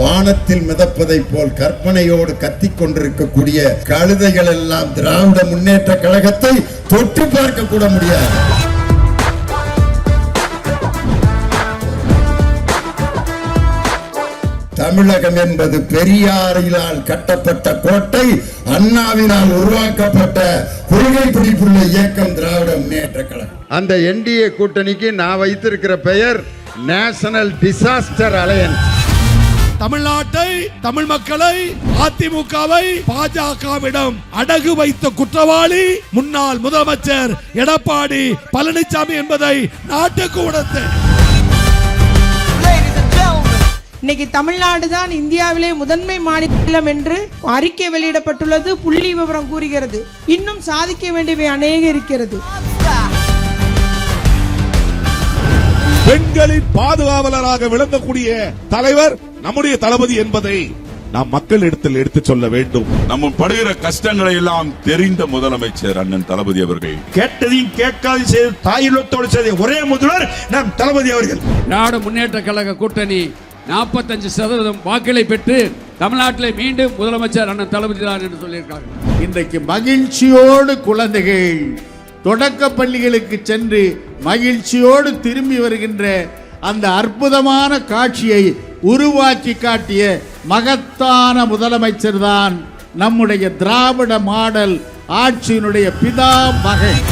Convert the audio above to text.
வானத்தில் மிதப்பதை போல் கற்பனையோடு கத்திக் கொண்டிருக்கக்கூடிய கழுதைகள் எல்லாம் திராவிட முன்னேற்ற கழகத்தை தொட்டு பார்க்க கூட முடியாது. தமிழகம் என்பது பெரியாரினால் கட்டப்பட்ட கோட்டை அண்ணாவினால் உருவாக்கப்பட்ட கொள்கை பிடிப்புள்ள இயக்கம் திராவிட முன்னேற்ற கழகம். அந்த என்டிஏ கூட்டணிக்கு நான் வைத்திருக்கிற பெயர் நேஷனல் டிசாஸ்டர் அலையன்ஸ் தமிழ்நாட்டை தமிழ் மக்களை அதிமுகவை பாஜகவிடம் அடகு வைத்த குற்றவாளி முன்னாள் முதலமைச்சர் எடப்பாடி பழனிசாமி என்பதை நாட்டுக்கு உணர்த்தேன் இன்னைக்கு தமிழ்நாடு தான் இந்தியாவிலே முதன்மை மாநிலம் என்று அறிக்கை வெளியிடப்பட்டுள்ளது புள்ளி விவரம் கூறுகிறது. இன்னும் சாதிக்க வேண்டியவை அநேக இருக்கிறது. பெண்களின் பாதுகாவலராக விளங்கக்கூடிய தலைவர் நம்முடைய தளபதி என்பதை நாம் மக்களிடத்தில் எடுத்துச் சொல்ல வேண்டும். நம்ம படுகிற கஷ்டங்களை எல்லாம் தெரிந்த முதலமைச்சர் அண்ணன் தளபதி அவர்கள். கேட்டதையும் கேட்காது செய்து தாயுள்ளத்தோடு செய்த ஒரே முதல்வர் நம் தளபதி அவர்கள். திராவிட முன்னேற்ற கழக கூட்டணி நாற்பத்தஞ்சு சதவீதம் வாக்குகளை பெற்று தமிழ்நாட்டில் மீண்டும் முதலமைச்சர் அண்ணன் தளபதி தான் என்று சொல்லியிருக்காங்க. இன்றைக்கு மகிழ்ச்சியோடு குழந்தைகள் தொடக்க பள்ளிகளுக்கு சென்று மகிழ்ச்சியோடு திரும்பி வருகின்ற அந்த அற்புதமான காட்சியை உருவாக்கி காட்டிய மகத்தான முதலமைச்சர் தான் நம்முடைய திராவிட மாடல் ஆட்சியினுடைய பிதா மகன்.